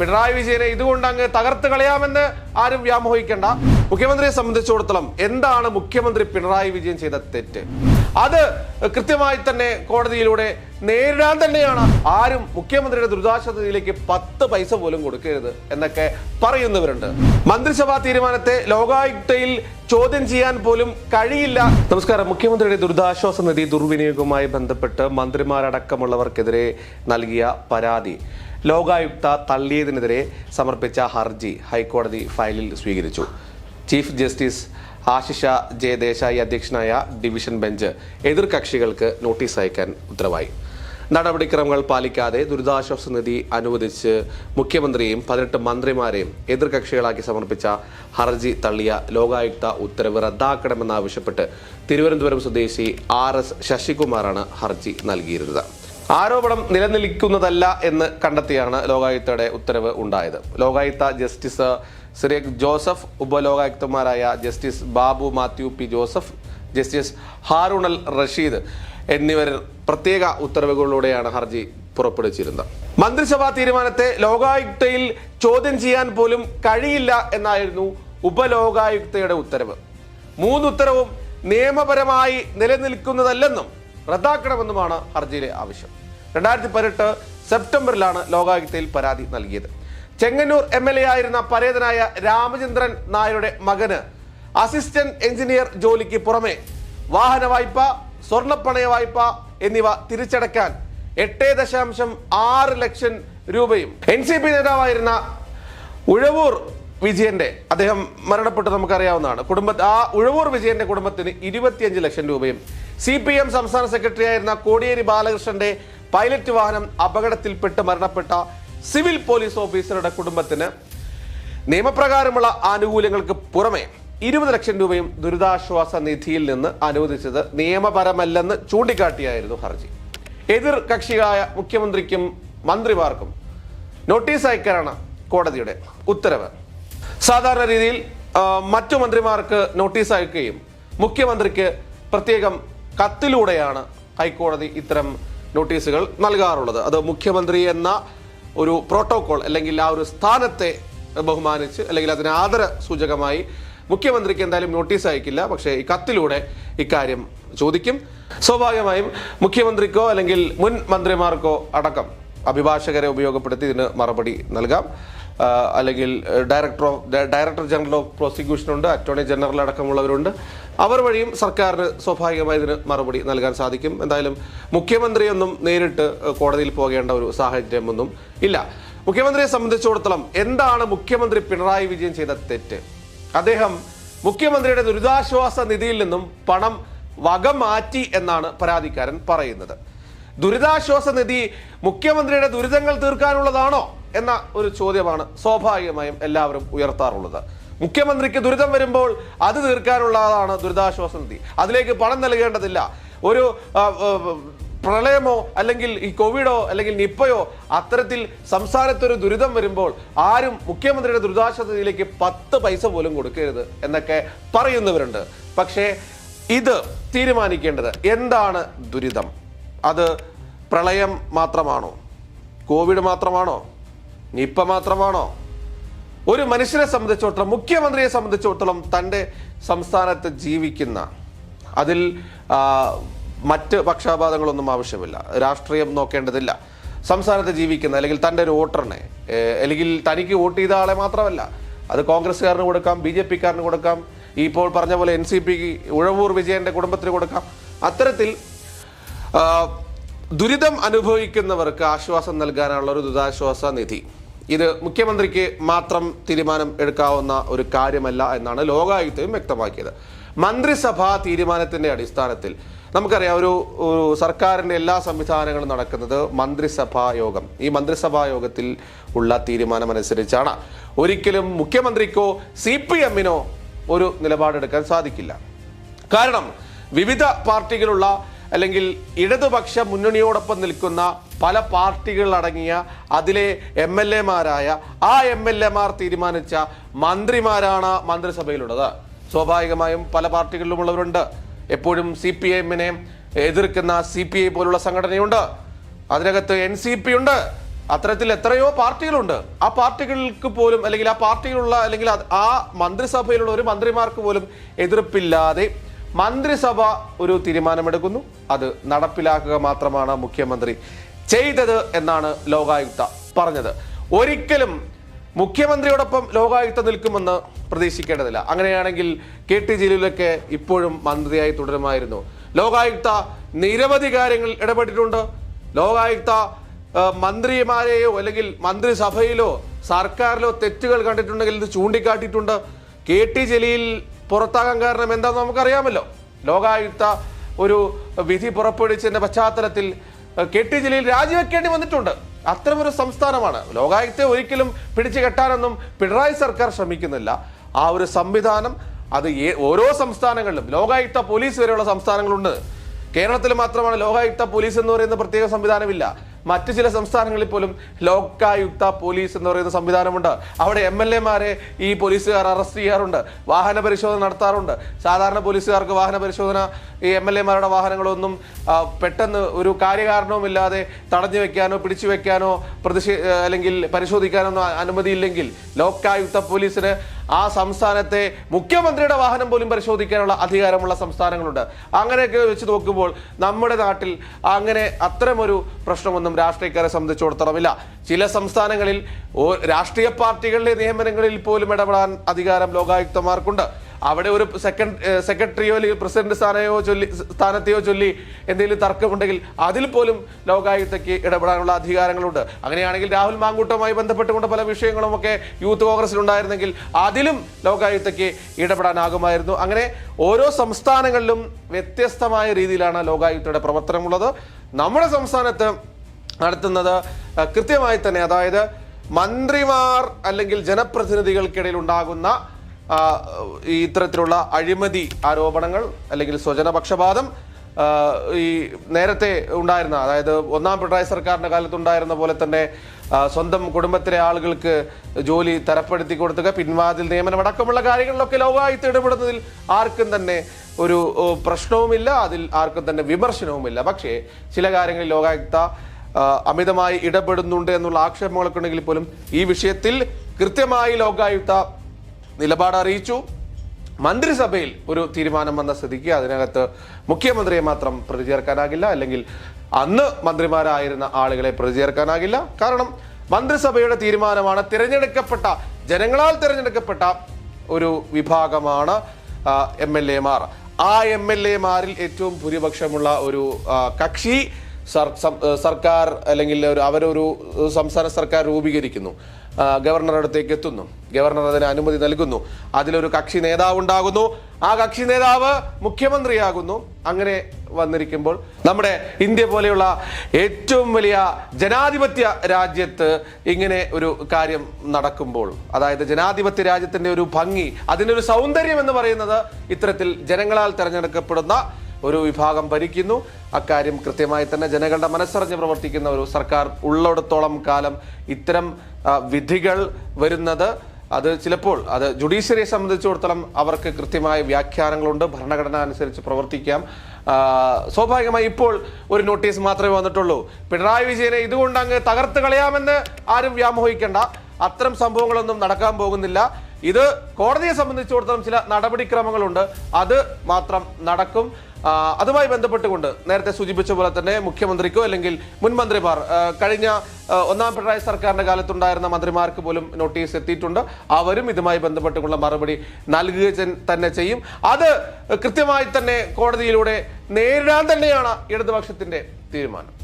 പിണറായി വിജയനെ ഇതുകൊണ്ട് അങ്ങ് തകർത്ത് കളയാമെന്ന് ആരും വ്യാമോഹിക്കേണ്ട. മുഖ്യമന്ത്രിയെ സംബന്ധിച്ചിടത്തോളം എന്താണ് മുഖ്യമന്ത്രി പിണറായി വിജയൻ ചെയ്ത തെറ്റ്? അത് കൃത്യമായി തന്നെ കോടതിയിലൂടെ നേരിടാൻ തന്നെയാണ്. ആരും മുഖ്യമന്ത്രിയുടെ ദുരിതാശ്വാസത്തിലേക്ക് പത്ത് പൈസ പോലും കൊടുക്കരുത് എന്നൊക്കെ പറയുന്നവരുണ്ട്. മന്ത്രിസഭാ തീരുമാനത്തെ ലോകായുക്തയിൽ ചോദ്യം ചെയ്യാൻ പോലും കഴിയില്ല. നമസ്കാരം. മുഖ്യമന്ത്രിയുടെ ദുരിതാശ്വാസ നിധി ദുർവിനിയോഗവുമായി ബന്ധപ്പെട്ട് മന്ത്രിമാരടക്കമുള്ളവർക്കെതിരെ നൽകിയ പരാതി ലോകായുക്ത തള്ളിയതിനെതിരെ സമർപ്പിച്ച ഹർജി ഹൈക്കോടതി ഫയലിൽ സ്വീകരിച്ചു. Chief justice Ashish J Desai അധ്യക്ഷനായ ഡിവിഷൻ ബെഞ്ച് എതിർകക്ഷികൾക്ക് നോട്ടീസ് അയക്കാൻ ഉത്തരവായി. നടപടിക്രമങ്ങൾ പാലിക്കാതെ ദുരിതാശ്വാസ നിധി അനുവദിച്ച് മുഖ്യമന്ത്രിയും പതിനെട്ട് മന്ത്രിമാരെയും എതിർകക്ഷികളാക്കി സമർപ്പിച്ച ഹർജി തള്ളിയ ലോകായുക്ത ഉത്തരവ് റദ്ദാക്കണമെന്നാവശ്യപ്പെട്ട് തിരുവനന്തപുരം സ്വദേശി ആർ എസ് ശശികുമാറാണ് ഹർജി നൽകിയിരുന്നത്. ആരോപണം നിലനിൽക്കുന്നതല്ല എന്ന് കണ്ടെത്തിയാണ് ലോകായുക്തയുടെ ഉത്തരവ് ഉണ്ടായത്. Lokayukta justice Cyriac Joseph ഉപലോകായുക്തന്മാരായ justice Babu Mathew P Joseph justice Haroonul Rasheed എന്നിവർ പ്രത്യേക ഉത്തരവുകളിലൂടെയാണ് ഹർജി പുറപ്പെടുവിച്ചിരുന്നത്. മന്ത്രിസഭാ തീരുമാനത്തെ ലോകായുക്തയിൽ ചോദ്യം ചെയ്യാൻ പോലും കഴിയില്ല എന്നായിരുന്നു ഉപലോകായുക്തയുടെ ഉത്തരവ്. മൂന്ന് ഉത്തരവും നിയമപരമായി നിലനിൽക്കുന്നതല്ലെന്നും റദ്ദാക്കണമെന്നുമാണ് ഹർജിയിലെ ആവശ്യം. രണ്ടായിരത്തി പതിനെട്ട് സെപ്റ്റംബറിലാണ് ലോകായുക്തയിൽ പരാതി നൽകിയത്. ചെങ്ങന്നൂർ എം എൽ എ ആയിരുന്ന പരേതനായ രാമചന്ദ്രൻ നായരുടെ മകന് അസിസ്റ്റന്റ് എഞ്ചിനീയർ ജോലിക്ക് പുറമെ വാഹന വായ്പ സ്വർണപ്പണയ വായ്പ എന്നിവ തിരിച്ചടക്കാൻ എട്ട് ദശാംശം ആറ് ലക്ഷം രൂപയും എൻ സി പി നേതാവായിരുന്ന ഉഴവൂർ വിജയന്റെ അദ്ദേഹം മരണപ്പെട്ടു നമുക്കറിയാവുന്നതാണ്. കുടുംബ ആ ഉഴവൂർ വിജയന്റെ കുടുംബത്തിന് ഇരുപത്തിയഞ്ച് ലക്ഷം രൂപയും സി പി എം സംസ്ഥാന സെക്രട്ടറി ആയിരുന്ന കോടിയേരി ബാലകൃഷ്ണന്റെ പൈലറ്റ് വാഹനം അപകടത്തിൽപ്പെട്ട് മരണപ്പെട്ട സിവിൽ പോലീസ് ഓഫീസറുടെ കുടുംബത്തിന് നിയമപ്രകാരമുള്ള ആനുകൂല്യങ്ങൾക്ക് പുറമെ ഇരുപത് ലക്ഷം രൂപയും ദുരിതാശ്വാസ നിധിയിൽ നിന്ന് അനുവദിച്ചത് നിയമപരമല്ലെന്ന് ചൂണ്ടിക്കാട്ടിയായിരുന്നു ഹർജി. എതിർ കക്ഷികളായ മുഖ്യമന്ത്രിക്കും മന്ത്രിമാർക്കും നോട്ടീസ് അയക്കാനാണ് കോടതിയുടെ ഉത്തരവ്. സാധാരണ രീതിയിൽ മറ്റു മന്ത്രിമാർക്ക് നോട്ടീസ് അയക്കുകയും മുഖ്യമന്ത്രിക്ക് പ്രത്യേകം കത്തിലൂടെയാണ് ഹൈക്കോടതി ഇത്തരം നോട്ടീസുകൾ നൽകാറുള്ളത്. അത് മുഖ്യമന്ത്രി എന്ന ഒരു പ്രോട്ടോകോൾ അല്ലെങ്കിൽ ആ ഒരു സ്ഥാനത്തെ ബഹുമാനിച്ച് അല്ലെങ്കിൽ അതിന് ആദര സൂചകമായി മുഖ്യമന്ത്രിക്ക് എന്തായാലും നോട്ടീസ് അയക്കില്ല. പക്ഷേ ഈ കത്തിലൂടെ ഇക്കാര്യം ചോദിക്കും. സ്വാഭാവികമായും മുഖ്യമന്ത്രിക്കോ അല്ലെങ്കിൽ മുൻ മന്ത്രിമാർക്കോ അടക്കം അഭിഭാഷകരെ ഉപയോഗപ്പെടുത്തി ഇതിന് മറുപടി നൽകാം. അല്ലെങ്കിൽ director of director general of prosecution ഉണ്ട് അറ്റോർണി ജനറൽ അടക്കമുള്ളവരുണ്ട്. അവർ വഴിയും സർക്കാരിന് സ്വാഭാവികമായി ഇതിന് മറുപടി നൽകാൻ സാധിക്കും. എന്തായാലും മുഖ്യമന്ത്രിയൊന്നും നേരിട്ട് കോടതിയിൽ പോകേണ്ട ഒരു സാഹചര്യമൊന്നും ഇല്ല. മുഖ്യമന്ത്രിയെ സംബന്ധിച്ചിടത്തോളം എന്താണ് മുഖ്യമന്ത്രി പിണറായി വിജയൻ ചെയ്ത തെറ്റ്? അദ്ദേഹം മുഖ്യമന്ത്രിയുടെ ദുരിതാശ്വാസ നിധിയിൽ നിന്നും പണം വക മാറ്റി എന്നാണ് പരാതിക്കാരൻ പറയുന്നത്. ദുരിതാശ്വാസ നിധി മുഖ്യമന്ത്രിയുടെ ദുരിതങ്ങൾ തീർക്കാനുള്ളതാണോ എന്ന ഒരു ചോദ്യമാണ് സ്വാഭാവികമായും എല്ലാവരും ഉയർത്താറുള്ളത്. മുഖ്യമന്ത്രിക്ക് ദുരിതം വരുമ്പോൾ അത് തീർക്കാനുള്ളതാണ് ദുരിതാശ്വാസ നിധി. അതിലേക്ക് പണം നൽകേണ്ടതില്ല. ഒരു പ്രളയമോ അല്ലെങ്കിൽ ഈ കോവിഡോ അല്ലെങ്കിൽ നിപ്പയോ അത്തരത്തിൽ സംസ്ഥാനത്തൊരു ദുരിതം വരുമ്പോൾ ആരും മുഖ്യമന്ത്രിയുടെ ദുരിതാശ്വാസ നിധിയിലേക്ക് പത്ത് പൈസ പോലും കൊടുക്കരുത് എന്നൊക്കെ പറയുന്നവരുണ്ട്. പക്ഷേ ഇത് തീരുമാനിക്കേണ്ടത് എന്താണ് ദുരിതം? അത് പ്രളയം മാത്രമാണോ? കോവിഡ് മാത്രമാണോ? നിപ്പ മാത്രമാണോ? ഒരു മനുഷ്യനെ സംബന്ധിച്ചിടത്തോളം മുഖ്യമന്ത്രിയെ സംബന്ധിച്ചിടത്തോളം തന്റെ സംസ്ഥാനത്ത് ജീവിക്കുന്ന അതിൽ മറ്റ് പക്ഷാപാതങ്ങളൊന്നും ആവശ്യമില്ല. രാഷ്ട്രീയം നോക്കേണ്ടതില്ല. സംസ്ഥാനത്ത് ജീവിക്കുന്ന അല്ലെങ്കിൽ തന്റെ ഒരു വോട്ടറിനെ അല്ലെങ്കിൽ തനിക്ക് വോട്ട് ചെയ്ത ആളെ മാത്രമല്ല അത് കോൺഗ്രസ്സുകാരന് കൊടുക്കാം ബി ജെ പിക്കാരന് കൊടുക്കാം ഇപ്പോൾ പറഞ്ഞ പോലെ എൻ സി പി ഉഴവൂർ വിജയന്റെ കുടുംബത്തിന് കൊടുക്കാം. അത്തരത്തിൽ ദുരിതം അനുഭവിക്കുന്നവർക്ക് ആശ്വാസം നൽകാനുള്ള ഒരു ദുരിതാശ്വാസ നിധി. ഇത് മുഖ്യമന്ത്രിക്ക് മാത്രം തീരുമാനം എടുക്കാവുന്ന ഒരു കാര്യമല്ല എന്നാണ് ലോകായുക്തയും വ്യക്തമാക്കിയത്. മന്ത്രിസഭാ തീരുമാനത്തിന്റെ അടിസ്ഥാനത്തിൽ നമുക്കറിയാം ഒരു സർക്കാരിന്റെ എല്ലാ സംവിധാനങ്ങളും നടക്കുന്നത് മന്ത്രിസഭാ യോഗം. ഈ മന്ത്രിസഭാ യോഗത്തിൽ ഉള്ള തീരുമാനമനുസരിച്ചാണ്. ഒരിക്കലും മുഖ്യമന്ത്രിക്കോ സി പി എമ്മിനോ ഒരു നിലപാടെടുക്കാൻ സാധിക്കില്ല. കാരണം വിവിധ പാർട്ടികളുള്ള അല്ലെങ്കിൽ ഇടതുപക്ഷ മുന്നണിയോടൊപ്പം നിൽക്കുന്ന പല പാർട്ടികളടങ്ങിയ അതിലെ എം എൽ എമാരായ ആ എം എൽ എമാർ തീരുമാനിച്ച മന്ത്രിമാരാണ് മന്ത്രിസഭയിലുള്ളത്. സ്വാഭാവികമായും പല പാർട്ടികളിലുമുള്ളവരുണ്ട്. എപ്പോഴും സി പി എമ്മിനെ എതിർക്കുന്ന സി പി ഐ പോലുള്ള സംഘടനയുണ്ട്. അതിനകത്ത് എൻ സി പി ഉണ്ട്. അത്തരത്തിൽ എത്രയോ പാർട്ടികളുണ്ട്. ആ പാർട്ടികൾക്ക് പോലും അല്ലെങ്കിൽ ആ പാർട്ടിയിലുള്ള അല്ലെങ്കിൽ ആ മന്ത്രിസഭയിലുള്ള ഒരു മന്ത്രിമാർക്ക് പോലും എതിർപ്പില്ലാതെ മന്ത്രിസഭ ഒരു തീരുമാനമെടുക്കുന്നു. അത് നടപ്പിലാക്കുക മാത്രമാണ് മുഖ്യമന്ത്രി ചെയ്തത് എന്നാണ് ലോകായുക്ത പറഞ്ഞത്. ഒരിക്കലും മുഖ്യമന്ത്രിയോടൊപ്പം ലോകായുക്ത നിൽക്കുമെന്ന് പ്രതീക്ഷിക്കേണ്ടതില്ല. അങ്ങനെയാണെങ്കിൽ കെ ടി ജലീലൊക്കെ ഇപ്പോഴും മന്ത്രിയായി തുടരുമായിരുന്നു. ലോകായുക്ത നിരവധി കാര്യങ്ങൾ ഇടപെട്ടിട്ടുണ്ട്. ലോകായുക്ത മന്ത്രിമാരെയോ അല്ലെങ്കിൽ മന്ത്രിസഭയിലോ സർക്കാരിലോ തെറ്റുകൾ കണ്ടിട്ടുണ്ടെങ്കിൽ ഇത് ചൂണ്ടിക്കാട്ടിയിട്ടുണ്ട്. കെ ടി ജലീൽ പുറത്താകാൻ കാരണം എന്താണെന്ന് നമുക്കറിയാമല്ലോ. ലോകായുക്ത ഒരു വിധി പുറപ്പെടുവിച്ചതിന്റെ പശ്ചാത്തലത്തിൽ കെ ടി ജലീൽ രാജിവെക്കേണ്ടി വന്നിട്ടുണ്ട്. അത്തരമൊരു സംസ്ഥാനമാണ്. ലോകായുക്തയെ ഒരിക്കലും പിടിച്ചു കെട്ടാനൊന്നും പിണറായി സർക്കാർ ശ്രമിക്കുന്നില്ല. ആ ഒരു സംവിധാനം അത് ഓരോ സംസ്ഥാനങ്ങളിലും ലോകായുക്ത പോലീസ് വരെയുള്ള സംസ്ഥാനങ്ങളുണ്ട്. കേരളത്തിൽ മാത്രമാണ് ലോകായുക്ത പോലീസ് എന്ന് പറയുന്ന പ്രത്യേക സംവിധാനമില്ല. മറ്റു ചില സംസ്ഥാനങ്ങളിൽ പോലും ലോകായുക്ത പോലീസ് എന്ന് പറയുന്ന സംവിധാനമുണ്ട്. അവിടെ എം എൽ ഈ പോലീസുകാർ അറസ്റ്റ് ചെയ്യാറുണ്ട്. വാഹന പരിശോധന നടത്താറുണ്ട്. സാധാരണ പോലീസുകാർക്ക് വാഹന പരിശോധന ഈ എം എൽ എമാരുടെ വാഹനങ്ങളൊന്നും പെട്ടെന്ന് ഒരു കാര്യകാരണവുമില്ലാതെ തടഞ്ഞു വെക്കാനോ പിടിച്ചു വെക്കാനോ പ്രതിഷേ അല്ലെങ്കിൽ പരിശോധിക്കാനോ ഒന്നും അനുമതിയില്ലെങ്കിൽ ലോകായുക്ത പോലീസിന് ആ സംസ്ഥാനത്തെ മുഖ്യമന്ത്രിയുടെ വാഹനം പോലും പരിശോധിക്കാനുള്ള അധികാരമുള്ള സംസ്ഥാനങ്ങളുണ്ട്. അങ്ങനെയൊക്കെ വെച്ച് നോക്കുമ്പോൾ നമ്മുടെ നാട്ടിൽ അങ്ങനെ അത്തരമൊരു പ്രശ്നമൊന്നും രാഷ്ട്രീയക്കാരെ സംബന്ധിച്ചിടത്തോളമില്ല. ചില സംസ്ഥാനങ്ങളിൽ രാഷ്ട്രീയ പാർട്ടികളുടെ നിയമനങ്ങളിൽ പോലും ഇടപെടാൻ അധികാരം ലോകായുക്തമാർക്കുണ്ട്. അവിടെ ഒരു സെക്കൻഡ് സെക്രട്ടറിയോ അല്ലെങ്കിൽ പ്രസിഡന്റ് സ്ഥാനയോ ചൊല്ലി സ്ഥാനത്തെയോ ചൊല്ലി എന്തെങ്കിലും തർക്കമുണ്ടെങ്കിൽ അതിൽ പോലും ലോകായുക്തയ്ക്ക് ഇടപെടാനുള്ള അധികാരങ്ങളുണ്ട്. അങ്ങനെയാണെങ്കിൽ രാഹുൽ മാങ്കൂട്ടവുമായി ബന്ധപ്പെട്ടുകൊണ്ട് പല വിഷയങ്ങളും ഒക്കെ യൂത്ത് കോൺഗ്രസിൽ ഉണ്ടായിരുന്നെങ്കിൽ അതിലും ലോകായുക്തയ്ക്ക് ഇടപെടാനാകുമായിരുന്നു. അങ്ങനെ ഓരോ സംസ്ഥാനങ്ങളിലും വ്യത്യസ്തമായ രീതിയിലാണ് ലോകായുക്തയുടെ പ്രവർത്തനമുള്ളത്. നമ്മുടെ സംസ്ഥാനത്ത് നടത്തുന്നത് കൃത്യമായി തന്നെ അതായത് മന്ത്രിമാർ അല്ലെങ്കിൽ ജനപ്രതിനിധികൾക്കിടയിൽ ഉണ്ടാകുന്ന ഇത്തരത്തിലുള്ള അഴിമതി ആരോപണങ്ങൾ അല്ലെങ്കിൽ സ്വജനപക്ഷപാതം ഈ നേരത്തെ ഉണ്ടായിരുന്ന അതായത് ഒന്നാം പിണറായി സർക്കാരിന്റെ കാലത്തുണ്ടായിരുന്ന പോലെ തന്നെ സ്വന്തം കുടുംബത്തിലെ ആളുകൾക്ക് ജോലി തരപ്പെടുത്തി കൊടുത്തുക പിൻവാതിൽ നിയമനം അടക്കമുള്ള കാര്യങ്ങളിലൊക്കെ ലോകായുക്ത ഇടപെടുന്നതിൽ ആർക്കും തന്നെ ഒരു പ്രശ്നവുമില്ല. അതിൽ ആർക്കും തന്നെ വിമർശനവുമില്ല. പക്ഷേ ചില കാര്യങ്ങളിൽ ലോകായുക്ത അമിതമായി ഇടപെടുന്നുണ്ട് എന്നുള്ള ആക്ഷേപങ്ങളൊക്കെ ഉണ്ടെങ്കിൽ പോലും ഈ വിഷയത്തിൽ കൃത്യമായി ലോകായുക്ത നിലപാട് അറിയിച്ചു. മന്ത്രിസഭയിൽ ഒരു തീരുമാനം വന്ന സ്ഥിതിക്ക് അതിനകത്ത് മുഖ്യമന്ത്രിയെ മാത്രം പ്രതി ചേർക്കാനാകില്ല അല്ലെങ്കിൽ അന്ന് മന്ത്രിമാരായിരുന്ന ആളുകളെ പ്രതി ചേർക്കാനാകില്ല കാരണം മന്ത്രിസഭയുടെ തീരുമാനമാണ് തിരഞ്ഞെടുക്കപ്പെട്ട ജനങ്ങളാൽ തിരഞ്ഞെടുക്കപ്പെട്ട ഒരു വിഭാഗമാണ് എം എൽ എമാർ ആ എം എൽ എമാരിൽ ഏറ്റവും ഭൂരിപക്ഷമുള്ള ഒരു കക്ഷി സർ- സർക്കാർ അല്ലെങ്കിൽ ഒരു അവരൊരു സംസ്ഥാന സർക്കാർ രൂപീകരിക്കുന്നു. ഗവർണറുടെ അടുത്തേക്ക് എത്തുന്നു. ഗവർണർ അതിന് അനുമതി നൽകുന്നു. അതിലൊരു കക്ഷി നേതാവ് ഉണ്ടാകുന്നു. ആ കക്ഷി നേതാവ് മുഖ്യമന്ത്രിയാകുന്നു. അങ്ങനെ വന്നിരിക്കുമ്പോൾ നമ്മുടെ ഇന്ത്യ പോലെയുള്ള ഏറ്റവും വലിയ ജനാധിപത്യ രാജ്യത്ത് ഇങ്ങനെ ഒരു കാര്യം നടക്കുമ്പോൾ അതായത് ജനാധിപത്യ രാജ്യത്തിന്റെ ഒരു ഭംഗി അതിന്റെ ഒരു സൗന്ദര്യം എന്ന് പറയുന്നത് ഇത്തരത്തിൽ ജനങ്ങളാൽ തെരഞ്ഞെടുക്കപ്പെടുന്ന ഒരു വിഭാഗം ഭരിക്കുന്നു. അക്കാര്യം കൃത്യമായി തന്നെ ജനങ്ങളുടെ മനസ്സറിഞ്ഞ് പ്രവർത്തിക്കുന്ന ഒരു സർക്കാർ ഉള്ളിടത്തോളം കാലം ഇത്തരം വിധികൾ വരുന്നത്. അത് ചിലപ്പോൾ അത് ജുഡീഷ്യറിയെ സംബന്ധിച്ചിടത്തോളം അവർക്ക് കൃത്യമായ വ്യാഖ്യാനങ്ങളുണ്ട്. ഭരണഘടന അനുസരിച്ച് പ്രവർത്തിക്കാം. സ്വാഭാവികമായി ഇപ്പോൾ ഒരു നോട്ടീസ് മാത്രമേ വന്നിട്ടുള്ളൂ. പിണറായി വിജയനെ ഇതുകൊണ്ട് അങ്ങ് തകർത്ത് കളയാമെന്ന് ആരും വ്യാമോഹിക്കേണ്ട. അത്തരം സംഭവങ്ങളൊന്നും നടക്കാൻ പോകുന്നില്ല. ഇത് കോടതിയെ സംബന്ധിച്ചിടത്തോളം ചില നടപടിക്രമങ്ങളുണ്ട്. അത് മാത്രം നടക്കും. അതുമായി ബന്ധപ്പെട്ടുകൊണ്ട് നേരത്തെ സൂചിപ്പിച്ച പോലെ തന്നെ മുഖ്യമന്ത്രിക്കോ അല്ലെങ്കിൽ മുൻ മന്ത്രിമാർ കഴിഞ്ഞ ഒന്നാം പിണറായി സർക്കാരിന്റെ കാലത്തുണ്ടായിരുന്ന മന്ത്രിമാർക്ക് പോലും നോട്ടീസ് എത്തിയിട്ടുണ്ട്. അവരും ഇതുമായി ബന്ധപ്പെട്ടുള്ള മറുപടി നൽകുക തന്നെ ചെയ്യും. അത് കൃത്യമായി തന്നെ കോടതിയിലൂടെ നേരിടാൻ തന്നെയാണ് ഇടതുപക്ഷത്തിന്റെ തീരുമാനം.